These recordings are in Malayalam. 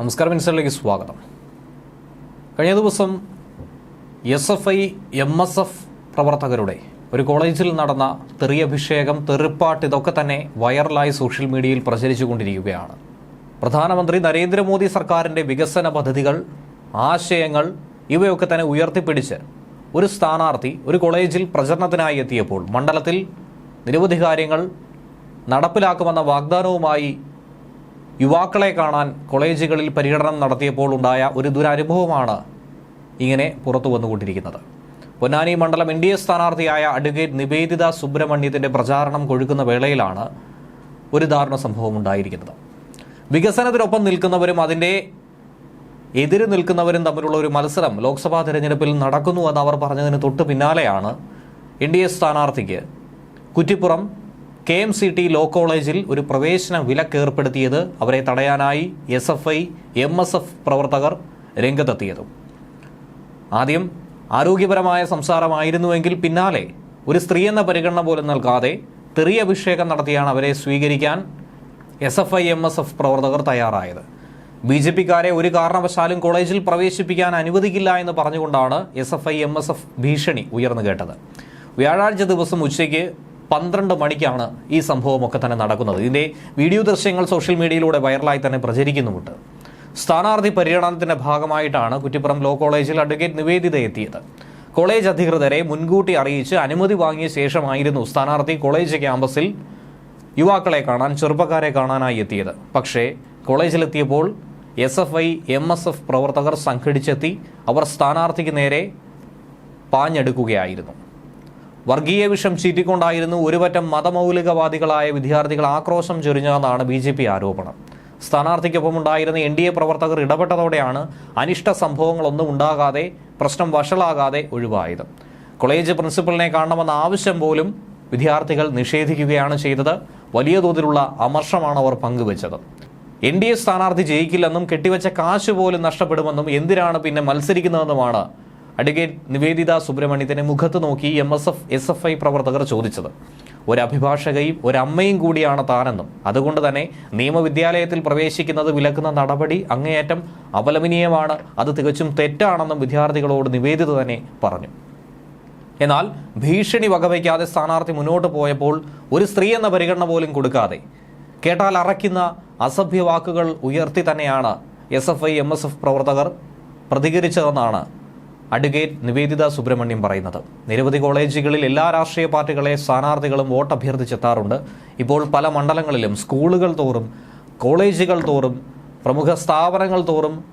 നമസ്കാരം മിനിസ്റ്ററിലേക്ക് സ്വാഗതം. കഴിഞ്ഞ ദിവസം S F I M S F പ്രവർത്തകരുടെ ഒരു കോളേജിൽ നടന്ന തെറിയഭിഷേകം തെറിപ്പാട്ട് ഇതൊക്കെ തന്നെ വൈറലായി സോഷ്യൽ മീഡിയയിൽ പ്രചരിച്ചുകൊണ്ടിരിക്കുകയാണ്. പ്രധാനമന്ത്രി നരേന്ദ്രമോദി സർക്കാരിന്റെ വികസന പദ്ധതികൾ ആശയങ്ങൾ ഇവയൊക്കെ തന്നെ ഉയർത്തിപ്പിടിച്ച് ഒരു സ്ഥാനാർത്ഥി ഒരു കോളേജിൽ പ്രചരണത്തിനായി എത്തിയപ്പോൾ മണ്ഡലത്തിൽ നിരവധി കാര്യങ്ങൾ നടപ്പിലാക്കുമെന്ന വാഗ്ദാനവുമായി യുവാക്കളെ കാണാൻ കോളേജുകളിൽ പര്യടനം നടത്തിയപ്പോൾ ഉണ്ടായ ഒരു ദുരനുഭവമാണ് ഇങ്ങനെ പുറത്തു വന്നുകൊണ്ടിരിക്കുന്നത്. പൊന്നാനി മണ്ഡലം എൻ ഡി എ സ്ഥാനാർത്ഥിയായ അഡ്വക്കേറ്റ് നിവേദിത സുബ്രഹ്മണ്യത്തിന്റെ പ്രചാരണം കൊഴുക്കുന്ന വേളയിലാണ് ഒരു ദാരുണ സംഭവം ഉണ്ടായിരിക്കുന്നത്. വികസനത്തിനൊപ്പം നിൽക്കുന്നവരും അതിന്റെ എതിര് നിൽക്കുന്നവരും തമ്മിലുള്ള ഒരു മത്സരം ലോക്സഭാ തെരഞ്ഞെടുപ്പിൽ നടക്കുന്നു എന്ന് അവർ പറഞ്ഞതിന് തൊട്ട് പിന്നാലെയാണ് എൻ ഡി എ സ്ഥാനാർത്ഥിക്ക് Kuttippuram K M C T law കോളേജിൽ ഒരു പ്രവേശന വിലക്ക് ഏർപ്പെടുത്തിയത് അവരെ തടയാനായി S F I M S F പ്രവർത്തകർ രംഗത്തെത്തിയതും. ആദ്യം ആരോഗ്യപരമായ സംസാരമായിരുന്നുവെങ്കിൽ പിന്നാലെ ഒരു സ്ത്രീ എന്ന പരിഗണന പോലും നൽകാതെ തെറിയ അഭിഷേകം നടത്തിയാണ് അവരെ സ്വീകരിക്കാൻ S F I M S F പ്രവർത്തകർ തയ്യാറായത്. ബി ജെ പിക്കാരെ ഒരു കാരണവശാലും കോളേജിൽ പ്രവേശിപ്പിക്കാൻ അനുവദിക്കില്ല എന്ന് പറഞ്ഞുകൊണ്ടാണ് S F I M S F ഭീഷണി ഉയർന്നു കേട്ടത്. വ്യാഴാഴ്ച ദിവസം ഉച്ചയ്ക്ക് പന്ത്രണ്ട് മണിക്കാണ് ഈ സംഭവമൊക്കെ തന്നെ നടക്കുന്നത്. ഇതിന്റെ വീഡിയോ ദൃശ്യങ്ങൾ സോഷ്യൽ മീഡിയയിലൂടെ വൈറലായി തന്നെ പ്രചരിക്കുന്നുമുണ്ട്. സ്ഥാനാർത്ഥി പര്യടനത്തിന്റെ ഭാഗമായിട്ടാണ് കുറ്റിപ്പുറം ലോ കോളേജിൽ അഡ്വക്കേറ്റ് നിവേദിത എത്തിയത്. കോളേജ് അധികൃതരെ മുൻകൂട്ടി അറിയിച്ച് അനുമതി വാങ്ങിയ ശേഷമായിരുന്നു സ്ഥാനാർത്ഥി കോളേജ് ക്യാമ്പസിൽ യുവാക്കളെ കാണാൻ ചെറുപ്പക്കാരെ കാണാനായി എത്തിയത്. പക്ഷേ കോളേജിലെത്തിയപ്പോൾ S F I M S F പ്രവർത്തകർ സംഘടിച്ചെത്തി അവർ സ്ഥാനാർത്ഥിക്ക് നേരെ പാഞ്ഞെടുക്കുകയായിരുന്നു. വർഗീയ വിഷം ചീറ്റിക്കൊണ്ടായിരുന്നു ഒരുപറ്റം മതമൗലികവാദികളായ വിദ്യാർത്ഥികൾ ആക്രോശം ചൊരിഞ്ഞതെന്നാണ് ബി ജെ പി ആരോപണം. സ്ഥാനാർത്ഥിക്കൊപ്പം ഉണ്ടായിരുന്ന എൻ ഡി എ പ്രവർത്തകർ ഇടപെട്ടതോടെയാണ് അനിഷ്ട സംഭവങ്ങളൊന്നും ഉണ്ടാകാതെ പ്രശ്നം വഷളാകാതെ ഒഴിവായത്. കോളേജ് പ്രിൻസിപ്പലിനെ കാണണമെന്ന ആവശ്യം പോലും വിദ്യാർത്ഥികൾ നിഷേധിക്കുകയാണ് ചെയ്തത്. വലിയ തോതിലുള്ള അമർഷമാണ് അവർ പങ്കുവച്ചത്. എൻ ഡി എ സ്ഥാനാർത്ഥി ജയിക്കില്ലെന്നും കെട്ടിവെച്ച കാശ് പോലും നഷ്ടപ്പെടുമെന്നും എന്തിനാണ് പിന്നെ മത്സരിക്കുന്നതെന്നുമാണ് അഡ്വക്കേറ്റ് നിവേദിത സുബ്രഹ്മണ്യത്തിന്റെ മുഖത്ത് നോക്കി M S F S F I പ്രവർത്തകർ ചോദിച്ചത്. ഒരു അഭിഭാഷകയും ഒരമ്മയും കൂടിയാണ് താനെന്നും. അതുകൊണ്ട് തന്നെ നിയമവിദ്യാലയത്തിൽ പ്രവേശിക്കുന്നത് വിലക്കുന്ന നടപടി അങ്ങേയറ്റം അപലപനീയമാണ് അത് തികച്ചും തെറ്റാണെന്നും വിദ്യാർത്ഥികളോട് നിവേദിത തന്നെ പറഞ്ഞു. എന്നാൽ ഭീഷണി വകവയ്ക്കാതെ സ്ഥാനാർത്ഥി മുന്നോട്ട് പോയപ്പോൾ ഒരു സ്ത്രീ എന്ന പരിഗണന പോലും കൊടുക്കാതെ കേട്ടാൽ അറയ്ക്കുന്ന അസഭ്യ വാക്കുകൾ ഉയർത്തി തന്നെയാണ് S F I M S F പ്രവർത്തകർ പ്രതികരിച്ചതെന്നാണ് അഡ്വക്കേറ്റ് നിവേദിത സുബ്രഹ്മണ്യം പറയുന്നത്. നിരവധി കോളേജുകളിൽ എല്ലാ രാഷ്ട്രീയ പാർട്ടികളെ സ്ഥാനാർത്ഥികളും വോട്ട് അഭ്യർത്ഥിച്ചെത്താറുണ്ട്. ഇപ്പോൾ പല മണ്ഡലങ്ങളിലും സ്കൂളുകൾ തോറും കോളേജുകൾ തോറും പ്രമുഖ സ്ഥാപനങ്ങൾ തോറും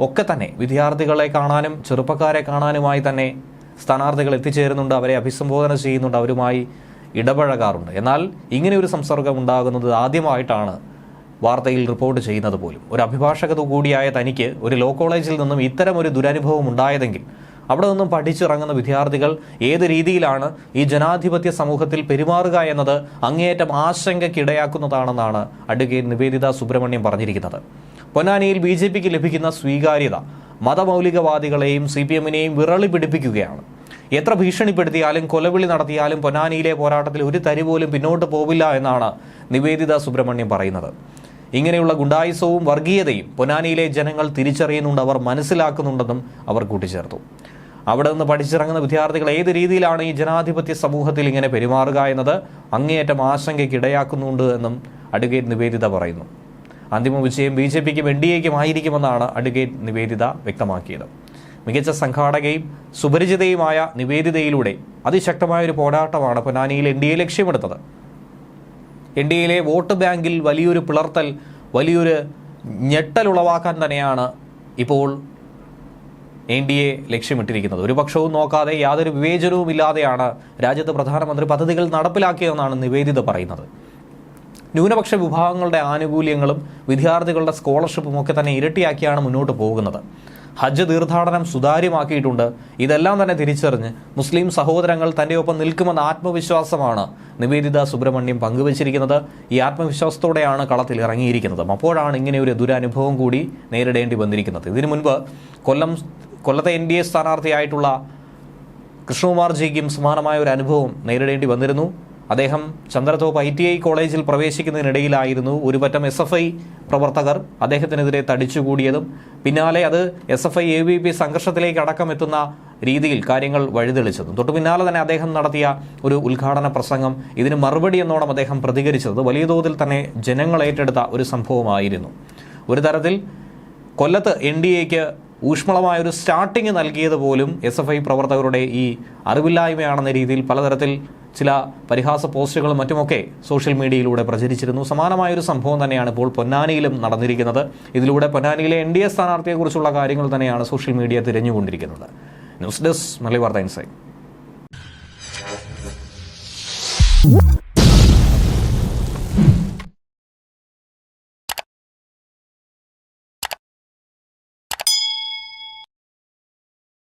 ഒക്കെ തന്നെ വിദ്യാർത്ഥികളെ കാണാനും ചെറുപ്പക്കാരെ കാണാനുമായി തന്നെ സ്ഥാനാർത്ഥികൾ എത്തിച്ചേരുന്നുണ്ട്. അവരെ അഭിസംബോധന ചെയ്യുന്നുണ്ട്. അവരുമായി ഇടപഴകാറുണ്ട്. എന്നാൽ ഇങ്ങനെ ഒരു സംസർഗം ഉണ്ടാകുന്നത് ആദ്യമായിട്ടാണ് വാർത്തയിൽ റിപ്പോർട്ട് ചെയ്യുന്നത് പോലും. ഒരു അഭിഭാഷക കൂടിയായ തനിക്ക് ഒരു ലോ കോളേജിൽ നിന്നും ഇത്തരം ഒരു ദുരനുഭവം ഉണ്ടായതെങ്കിൽ അവിടെ നിന്നും പഠിച്ചിറങ്ങുന്ന വിദ്യാർത്ഥികൾ ഏത് രീതിയിലാണ് ഈ ജനാധിപത്യ സമൂഹത്തിൽ പെരുമാറുക എന്നത് അങ്ങേയറ്റം ആശങ്കക്കിടയാക്കുന്നതാണെന്നാണ് അഡ്വക്കേറ്റ് നിവേദിത സുബ്രഹ്മണ്യം പറഞ്ഞിരിക്കുന്നത്. പൊന്നാനിയിൽ ബി ജെ പിക്ക് ലഭിക്കുന്ന സ്വീകാര്യത മതമൗലികവാദികളെയും സി പി എമ്മിനെയും വിറളി പിടിപ്പിക്കുകയാണ്. എത്ര ഭീഷണിപ്പെടുത്തിയാലും കൊലവിളി നടത്തിയാലും പൊന്നാനിയിലെ പോരാട്ടത്തിൽ ഒരു തരി പോലും പിന്നോട്ട് പോവില്ല എന്നാണ് നിവേദിത സുബ്രഹ്മണ്യം പറയുന്നത്. ഇങ്ങനെയുള്ള ഗുണ്ടായുസവും വർഗീയതയും പൊന്നാനിയിലെ ജനങ്ങൾ തിരിച്ചറിയുന്നുണ്ട് അവർ മനസ്സിലാക്കുന്നുണ്ടെന്നും അവർ കൂട്ടിച്ചേർത്തു. അവിടെ നിന്ന് പഠിച്ചിറങ്ങുന്ന വിദ്യാർത്ഥികൾ ഏത് രീതിയിലാണ് ഈ ജനാധിപത്യ സമൂഹത്തിൽ ഇങ്ങനെ പെരുമാറുക എന്നത് അങ്ങേയറ്റം ആശങ്കയ്ക്ക് ഇടയാക്കുന്നുണ്ട് എന്നും അഡ്വക്കേറ്റ് നിവേദിത പറയുന്നു. അന്തിമ വിജയം ബി ജെ പിക്കും എൻ ഡി എക്കും ആയിരിക്കുമെന്നാണ് അഡ്വക്കേറ്റ് നിവേദിത വ്യക്തമാക്കിയത്. മികച്ച സംഘാടകയും സുപരിചിതയുമായ നിവേദിതയിലൂടെ അതിശക്തമായ ഒരു പോരാട്ടമാണ് പൊന്നാനിയിൽ എൻ ഡി എ ലക്ഷ്യമെടുത്തത് എയിലെ വോട്ട് ബാങ്കിൽ വലിയൊരു പിളർത്തൽ വലിയൊരു ഞെട്ടൽ ഉളവാക്കാൻ തന്നെയാണ് ഇപ്പോൾ എൻ ഡി എ ലക്ഷ്യമിട്ടിരിക്കുന്നത്. ഒരു പക്ഷവും നോക്കാതെ യാതൊരു വിവേചനവും ഇല്ലാതെയാണ് രാജ്യത്ത് പ്രധാനമന്ത്രി പദ്ധതികൾ നടപ്പിലാക്കിയതെന്നാണ് നിവേദിത പറയുന്നത്. ന്യൂനപക്ഷ വിഭാഗങ്ങളുടെ ആനുകൂല്യങ്ങളും വിദ്യാർത്ഥികളുടെ സ്കോളർഷിപ്പും ഒക്കെ തന്നെ ഇരട്ടിയാക്കിയാണ് മുന്നോട്ട് പോകുന്നത്. ഹജ്ജ് തീർത്ഥാടനം സുതാര്യമാക്കിയിട്ടുണ്ട്. ഇതെല്ലാം തന്നെ തിരിച്ചറിഞ്ഞ് മുസ്ലിം സഹോദരങ്ങൾ തന്റെ ഒപ്പം നിൽക്കുമെന്ന ആത്മവിശ്വാസമാണ് നിവേദിത സുബ്രഹ്മണ്യം പങ്കുവച്ചിരിക്കുന്നത്. ഈ ആത്മവിശ്വാസത്തോടെയാണ് കളത്തിൽ ഇറങ്ങിയിരിക്കുന്നത്. അപ്പോഴാണ് ഇങ്ങനെ ഒരു ദുരനുഭവം കൂടി നേരിടേണ്ടി വന്നിരിക്കുന്നത്. ഇതിനു മുൻപ് കൊല്ലം കൊല്ലത്തെ എൻ ഡി എ സ്ഥാനാർത്ഥിയായിട്ടുള്ള കൃഷ്ണകുമാർ ജിക്കും സമാനമായ ഒരു അനുഭവം നേരിടേണ്ടി വന്നിരുന്നു. അദ്ദേഹം ചന്ദ്രതോപ്പ് ഐ ടി ഐ കോളേജിൽ പ്രവേശിക്കുന്നതിനിടയിലായിരുന്നു. ഒരു പറ്റം എസ് എഫ് ഐ പ്രവർത്തകർ അദ്ദേഹത്തിനെതിരെ തടിച്ചുകൂടിയതും പിന്നാലെ അത് S F I A B P സംഘർഷത്തിലേക്ക് അടക്കം എത്തുന്ന രീതിയിൽ കാര്യങ്ങൾ വഴിതെളിച്ചതും. തൊട്ടു പിന്നാലെ തന്നെ അദ്ദേഹം നടത്തിയ ഒരു ഉദ്ഘാടന പ്രസംഗം ഇതിന് മറുപടി എന്നോണം അദ്ദേഹം പ്രതികരിച്ചത്. വലിയ തോതിൽ തന്നെ ജനങ്ങൾ ഏറ്റെടുത്ത ഒരു സംഭവമായിരുന്നു. ഒരു തരത്തിൽ കൊല്ലത്ത് എൻ ഡി എക്ക് ഊഷ്മളമായ ഒരു സ്റ്റാർട്ടിങ് നൽകിയത് പോലും എസ് എഫ് ഐ പ്രവർത്തകരുടെ ഈ അറിവില്ലായ്മയാണെന്ന രീതിയിൽ പലതരത്തിൽ ചില പരിഹാസ പോസ്റ്റുകളും മറ്റുമൊക്കെ സോഷ്യൽ മീഡിയയിലൂടെ പ്രചരിച്ചിരുന്നു. സമാനമായൊരു സംഭവം തന്നെയാണ് ഇപ്പോൾ പൊന്നാനിയിലും നടന്നിരിക്കുന്നത്. ഇതിലൂടെ പൊന്നാനിയിലെ എൻ ഡി എ സ്ഥാനാർത്ഥിയെക്കുറിച്ചുള്ള കാര്യങ്ങൾ തന്നെയാണ് സോഷ്യൽ മീഡിയ തിരഞ്ഞുകൊണ്ടിരിക്കുന്നത്. ന്യൂസ് ഡെസ്ക് വാർത്ത ഇൻസൈറ്റ്.